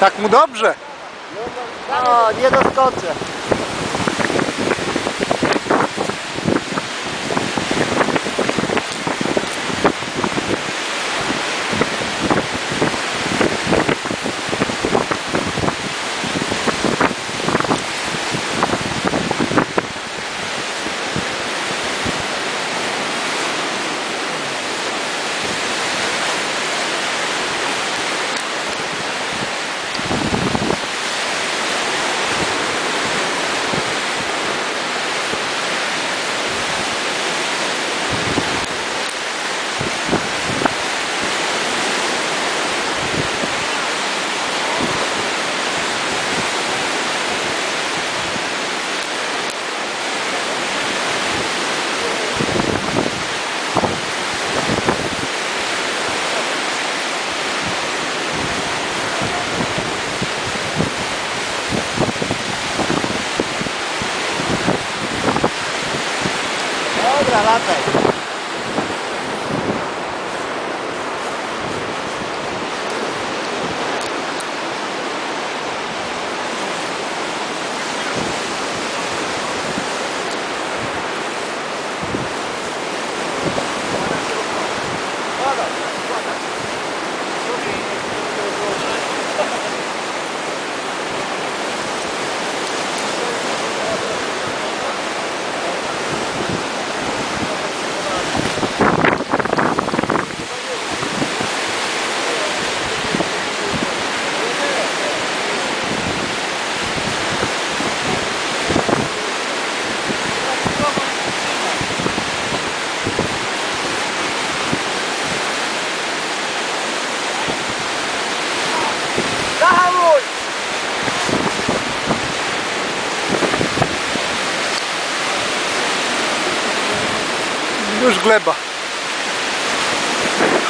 Tak mu dobrze. O, nie doskoczę. pra lá, velho. Już gleba.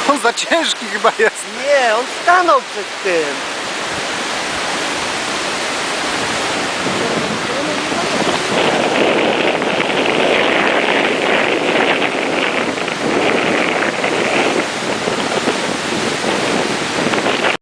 On za ciężki chyba jest. Nie, on stanął przed tym.